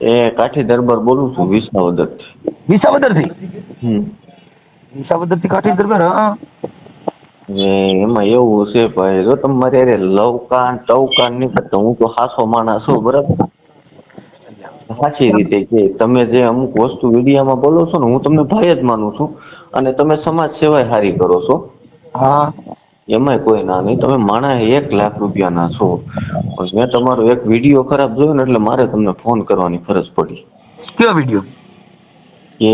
એ કાઠી દરબાર બોલું છું વિસાવદરથી વિસાવદરથી વિસાવદરથી કાઠી દરબાર હા એમાં એવું છે ભાઈ જો તમારે અરે લવકાન ટવકાન નહીં કરતો હું તો હાસો માણસ છું બરાબર? સાચી રીતે કે તમે જે અમુક વસ્તુ મીડિયામાં બોલો છો ને હું તમને ભાઈ જ માનું છું અને તમે સમાજ સેવાય સારી કરો છો. હા. એમાંય કોઈ ના નહીં. તમે માણા એક લાખ રૂપિયાના છો. મેં તમારો એક વીડિયો ખરાબ જોયો ને એટલે મારે તમને ફોન કરવાની ફરજ પડી. કયો વીડિયો? કે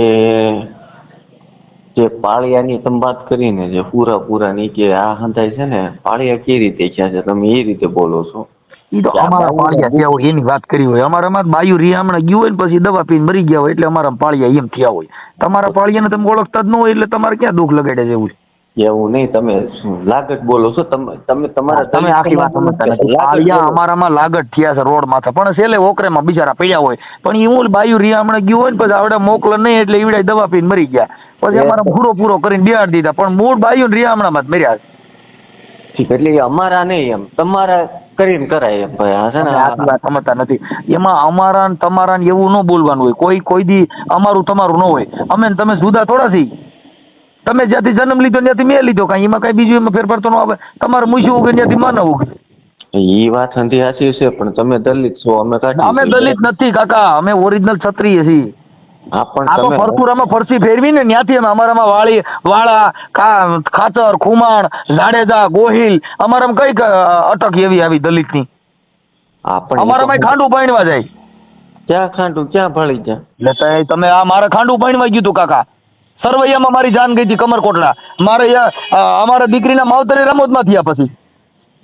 જે પાળિયાની તમે વાત કરીને જે પૂરા ની કે આ હંધાય છે ને પાળિયા કે રીતે ક્યાં છે તમે એ રીતે બોલો છો. અમારા એની વાત કરી હોય. અમારામાં બાયું રિયામણા ગયું હોય ને પછી દવા પીને મરી ગયા હોય એટલે અમારા પાળિયા એમ થયા હોય. તમારા પાળિયાને તમે ઓળખતા જ ન હોય એટલે તમારે ક્યાં દુઃખ લગાડે છે એવું નહીં તમે લાગટ બોલો છો તમે તમે તમારા તમે આખી વાત સમજતા નથી. અમારામાં લાગટ થયા છે રોડ માથે. પણ છેલ્લે ઓકરેમાં બિચારા પડ્યા હોય. પણ હું બાયું રિયામણે ગયું હોય ને પછી આવડે મોકલો નહીં એટલે ઈવડે દવા પીને મરી ગયા. પછી અમારા પૂરો પૂરો કરીને બિહાડ દીધા. પણ મૂળ બાયું રિયામણામાં જ મર્યા છે. એટલે અમારા નહીં એમ. તમારા કરીને કરાય એમ ભાઈ. છે ને? આખી વાત સમજતા નથી. એમાં અમારા ને તમારા ને એવું ન બોલવાનું હોય. કોઈ કોઈ દી અમારું તમારું ન હોય. અમે તમે જુદા થોડા છીએ તમે જ્યાંથી જન્મ લીધો ત્યાંથી મેં લીધો કાંઈ એમાં કાંઈ બીજું એમાં ફેરફાર તો ન આવે. તમારે મૂછું ઉગે ત્યાંથી માનવ ઉગે. એ વાત સાચી છે પણ તમે દલિત છો અમે અમે દલિત નથી કાકા અમે ઓરિજિનલ ક્ષત્રિય છીએ. આ તો તમે પરપુરામાં ફરસી ફેરવી ને ત્યાંથી અમે અમારામાં વાળી વાળા ખાતર ખુમાણ જાડેજા ગોહિલ અમારામાં કઈ અટક એવી આવી દલિતની. અમારામાં ખાંડું પાણવા જાય. ક્યાં ખાંડું ક્યાં ભળી તમે આ મારે ખાંડું પાણીમાં ગયું હતું કાકા. સરવૈયામાં મારી જાન ગઈ હતી કમરકોટડા મારે અમારા દીકરીના માવતરે રમતમાં થયા પછી.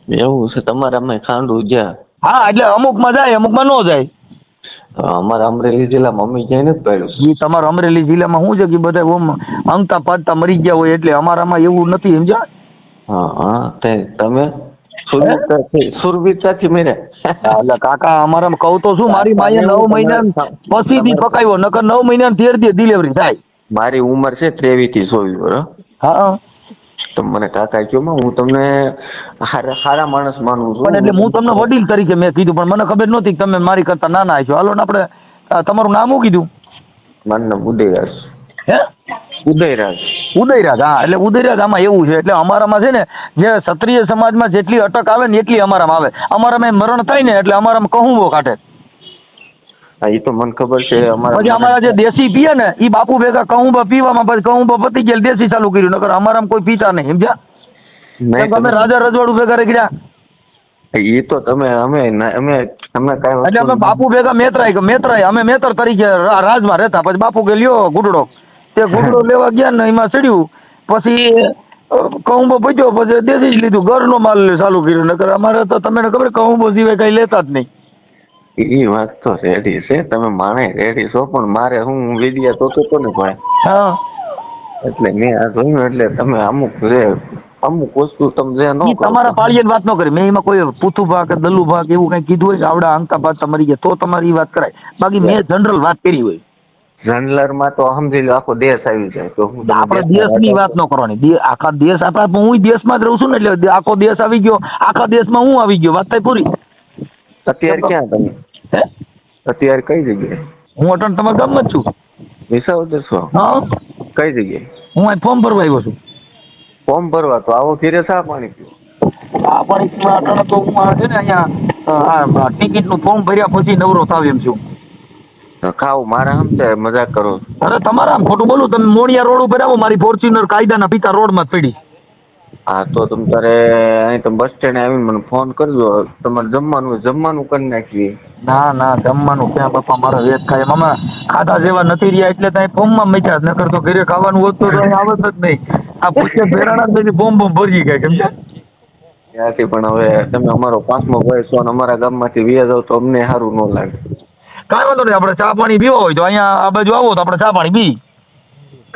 એવું છે તમારામાં ખાંડું જ્યાં? હા એટલે અમુકમાં જાય અમુકમાં ન જાય. અમારા અમરેલી જિલ્લામાં મમ્મી ક્યાંય નથી પાડ્યું? એ તમારા અમરેલી જિલ્લામાં શું છે કે બધા ઓમ અંગતા પાડતા મરી ગયા હોય એટલે અમારામાં એવું નથી સમજ્યા? હા હા તે તમે સુરવીરતાથી મેળ્યા એટલે કાકા અમારામાં કહું તો શું મારી માએ નવ મહિના પછીથી પકાવ્યો નકર નવ મહિના તેર દી ડિલિવરી થાય. મારી ઉંમર છે ત્રેવીસથી ચોવીસ વર્ષ હા. તો મને કાકા કયો માં હું તમને હારા માણસ માનું છું. પણ એટલે હું તમને વડીલ તરીકે મેં કીધું પણ મને ખબર નહોતી કે તમે મારી કરતા નાના છો. હાલો ને આપણે તમારું નામ શું કીધું? મારું નામ ઉદયરાજ. હે? ઉદયરાજ. ઉદયરાજ હા એટલે ઉદયરાજ આમાં એવું છે. એટલે અમારામાં છે ને જે ક્ષત્રિય સમાજમાં જેટલી અટક આવે ને એટલી અમારામાં આવે. અમારામાં મરણ થાય ને એટલે અમારામાં કહુંબો કાઢે એ તો મને ખબર છે અમારે અમારા જે દેશી પીએ ને એ બાપુ ભેગા કહુંબા પીવામાં પછી કહુંબા પતી ગયા દેશી ચાલુ કર્યું નકર અમારામાં કોઈ પીતા નહીં સમજ્યા? નહીં રાજા રજવાડું ભેગા ગયા એ તો તમે અમે અમે અમે કાંઈ એટલે અમે બાપુ ભેગા મેતરાય મેતરાય અમે મેતર તરીકે રાજમાં રહેતા પછી બાપુ કે લ્યો ગુડડો. તે ગુડડો લેવા ગયા ને એમાં ચડ્યું પછી કહુંબો પચ્યો પછી દેશી જ લીધું ઘરનો માલ ચાલુ કર્યો નકર અમારે તો તમને ખબર કહુંબો સિવાય કઈ લેતા જ નહીં. એ વાત તો રેડી છે તમે માણે રેડી છો પણ મારે હું વિડિયા તો તો ને ભાઈ. હા. એટલે મેં આ જોયું એટલે તમે અમુક જે અમુક વસ્તુ તમે જે ન તમારા પાળિયાની વાત ન કરી. મેં એમાં કોઈ પૂથું ભાગ કે દલ્લુ ભાગ એવું કઈ કીધું હોય કે આવડા આંગતા પાડતા મરી ગયા તો તમારી વાત કરાય. બાકી મેં જનરલ વાત કરી હોય. જનરલમાં તો સમજી લો આખો દેશ આવી જાય. તો હું આપણે દેશના દેશની વાત ન કરવાની. આખા દેશ આપણા હું દેશમાં જ રહું છું ને એટલે આખો દેશ આવી ગયો આખા દેશમાં હું આવી ગયો વાત થાય પૂરી. અત્યારે ક્યાં તમે? હે અત્યારે કઈ જગ્યાએ? હું અટણ તમારા ગામમાં જ છું. વિસાવદર છો? હા. કઈ જગ્યાએ? હું અહીં ફોર્મ ભરવા આવ્યો છું. ફોર્મ ભરવા? તો આવો ઘીરે શા પાણી પીવો આ પાણી અટણ તો હું આ છે ને અહીંયા આ ટિકિટનું ફોર્મ ભર્યા પછી નવરો થાવ એમ છું. ખાવ મારા સમજાય મજાક કરો. અરે તમારા આમ ખોટું બોલું તમે મોડિયા રોડ ઉપર આવો મારી ફોર્ચ્યુનર કાયદાના પિતા રોડમાં જ પડી. હા તો તમે તારે અહીં તમે બસ સ્ટેન્ડ આવીને મને ફોન કરજો. તમારે જમવાનું જમવાનું કરી નાખીએ. ના ના જમવાનું ક્યાં બાપા મારા વેટ ખાય મામા ખાધા જેવા નથી રહ્યા એટલે ત્યાં ફોર્મમાં મેચ્યા જ નકર તો ઘરે ખાવાનું હોત તો અહીં આવત જ નહીં. આ પૂછે ભેરાણા બધી બોમ બોમ ભરી ગઈ સમજ્યા? ત્યાંથી પણ હવે તમે અમારો પાંચમો ભાઈ છો અને અમારા ગામમાંથી વ્યાજ જાવ તો અમને સારું ન લાગે. કાંઈ વાંધો નહીં આપણે ચા પાણી પીવો હોય તો અહીંયા આ બાજુ આવો તો આપણે ચા પાણી પી.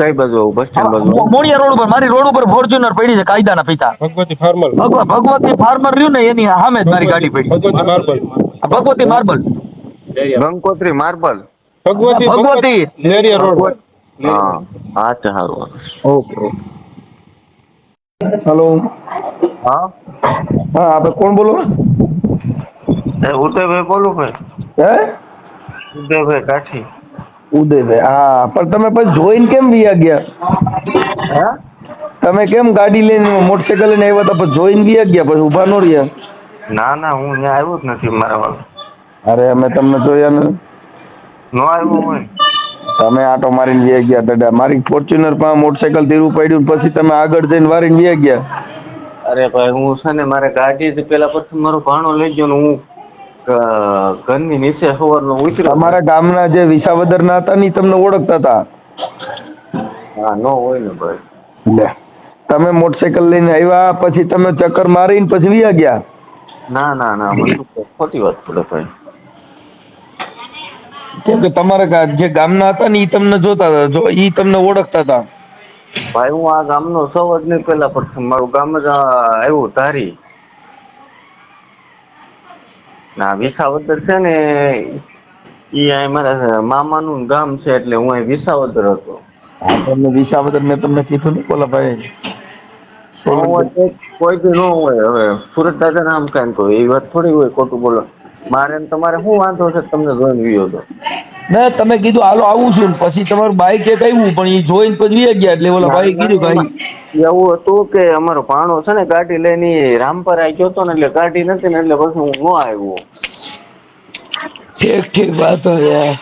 કઈ બાજુ? આવું બસ સ્ટેન્ડ બાજુ? મોડિયા રોડ ઉપર મારી રોડ ઉપર ફોર્ચ્યુનર પડી છે કાયદાના પિતા. ભગવતી ફાર્મર ભગવા ભગવતી ફાર્મર રહ્યું ને એની સામે જ મારી ગાડી પડી. Bhagwati marble Bhagwati marble Gangotri marble Bhagwati Bhagwati. Leriya road. હા હા સારું ઓકે હેલો હા? હા આપણે કોણ બોલો? એ ઉદયભાઈ બોલું ભાઈ. હે? ઉદયભાઈ કાઠી. ઉદયભાઈ. હા પણ તમે પછી જોઈને કેમ વિયા ગયા? હા? તમે કેમ ગાડી લઈને મોટરસાઇકલ લઈને આવ્યા હતા પછી જોઈને વિયા ગયા? પછી ઊભા ન રહ્યા? ના ના હું ત્યાં આવ્યો જ નથી મારા વાળ. અરે અમે તમને જોયા ને નો આવ્યો હોય. તમે આટો મારીને વિયા ગયા દાદા. મારી ફોર્ચ્યુનર પાસે મોટરસાઇકલ ધીરું પડ્યું પછી તમે આગળ જઈને વારીને વિયા ગયા. અરે ભાઈ હું છે ને મારે ગાડી પેલા પછી મારો ભાણો લઈ ગયો ને હું ઘરની નીચે સવારનો ઉતર્યો અમારા ગામના જે વિસાવદરના હતા ને તમને ઓળખતા હતા? હા નો હોય ને ભાઈ. લે તમે મોટરસાયકલ લઈને આવ્યા પછી તમે ચક્કર મારીને પછી વિયા ગયા? ના ના ના મને ખોટી વાત પડે ભાઈ. કેમ કે તમારા જે ગામના હતા ને ઈ તમને જોતા હતા જો ઈ તમને ઓળખતા હતા. ભાઈ હું આ ગામનો સૌ જ નહીં પેલા પણ મારું ગામ જ આવ્યું ધારી. ના વિસાવદર છે ને ઈ અહીં મારા મામાનું ગામ છે એટલે હું અહીં વિસાવદર હતો. હા તમને વિસાવદર મેં તમને કીધું ને બોલા ભાઈ. કોઈ કોઈ ન હોય હવે સુરત દાદા નામ કાંઈ તો એ વાત થોડી હોય ખોટું બોલો. મારે ને તમારે શું વાંધો છે તમને જોઈને ગયો હતો ના તમે કીધું હાલો આવું છું પછી તમારું બાઈક એક આવ્યું પણ એ જોઈને પછી ગયા એટલે ઓલા ભાઈ કીધું ભાઈ એવું હતું કે અમારો ભાણો છે ને ગાડી લઈને ઈ આવી ગયો હતો ને એટલે ગાડી નથી ને એટલે પછી હું ન આવ્યો. ઠીક ઠીક વાત યાર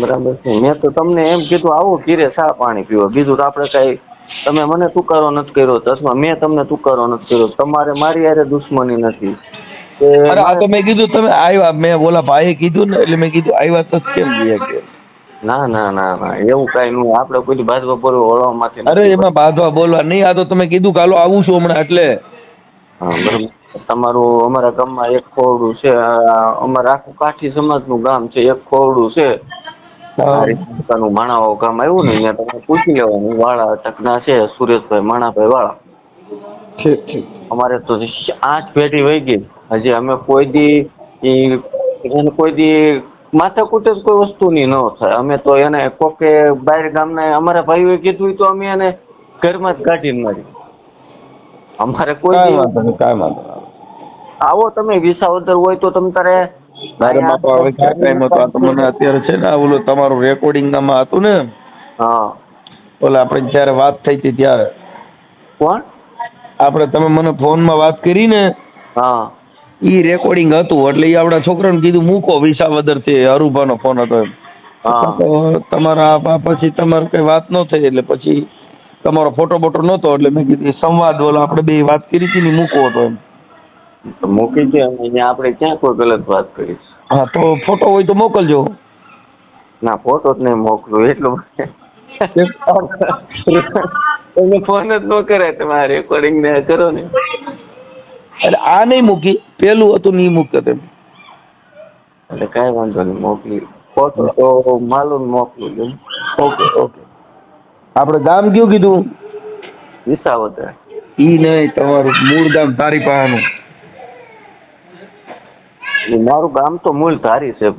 બરાબર છે. મેં તો તમને એમ કીધું આવો ઘીરે સા પાણી પીવો. બીજું તો આપણે કઈ તમે મને તુકારો નથી કર્યો અથવા મેં તમને તુકારો નથી કર્યો. તમારે મારી યારે દુશ્મની નથી. અરે આ તો મેં કીધું તમે આવ્યા. મેં બોલા ભાઈએ કીધું ને એટલે મેં કીધું આવ્યા તો કેમ વિયા કે? ના ના ના ના એવું કઈ નું આપડે કોઈ બાજુ પર ઓળવામાંથી અરે એમાં બાંધવા બોલવા નહીં આ તો તમે કીધું કાલો આવું છું હમણાં એટલે. તમારું અમારા ગામમાં એક ખોરડું છે અમારા આખું કાઠી સમાજનું ગામ છે એક ખોરડું છે. પોતાનું માણાવાવ ગામ આવ્યું ને અહીંયા તમે પૂછી લેવાનું વાળા ટકના છે સુરેશભાઈ માણાભાઈ વાળા. અમારે તો આઠ પેઢી વહી ગઈ. હજી અમે કોઈ દી એને કોઈ દી માથાકૂટ જ કોઈ વસ્તુની ન થાય. અમે તો એને કોકે બહાર ગામના અમારા ભાઈઓએ કીધું તો અમે એને ઘરમાં જ કાઢીને મારી. અમારે કોઈ કાંઈ વાંધો નહીં કાંઈ વાંધો નહીં. આવો તમે વિસાવદર હોય તો તમ તારે મારે બાપા હવે ક્યાં ટાઈમ હતો આ તો મને અત્યારે છે ને આ ઓલું તમારું રેકોર્ડિંગમાં હતું ને? હા. ઓલા આપણે જ્યારે વાત થઈ હતી ત્યારે. કોણ? આપણે તમે મને ફોનમાં વાત કરી ને હા. ઈ રેકોર્ડિંગ હતું એટલે ઈ આપણા છોકરાને કીધું મૂકો વિસાવદરથી અરુભાનો ફોન હતો એમ. તમારા પછી તમારે કઈ વાત ન થઈ એટલે પછી તમારો ફોટો બોટો નહોતો એટલે મેં કીધું સંવાદ ઓલા આપણે બે વાત કરી હતી ને ઈ હતો એમ. તો મૂકી અને અહીંયા આપણે ક્યાં કોઈ ગલત વાત કરી હા તો ફોટો હોય તો મોકલજો. ના ફોટો જ નહીં મોકલું એટલું તમે ફોન જ ન કરાય તમે આ રેકોર્ડિંગ ને કરો ને. એટલે આ નહીં મૂકી પેલું હતું નહીં મૂકતા તેમ. એટલે કાંઈ વાંધો નહીં મોકલી. ફોટો તો માલુમ મોકલું ઓકે ઓકે. આપણે ગામ કયું કીધું? વિસાવદર. ઈ નહીં તમારું મૂળ ગામ તારી પાસેનું મારું ગામ તો મૂળ ધારી છે.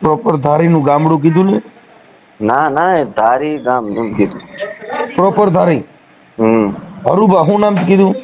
પ્રોપર ધારીનું ગામડું કીધું ને? ના ના એ ધારી ગામ એમ કીધું. પ્રોપર ધારી. હમ. હરુભા શું નામ કીધું?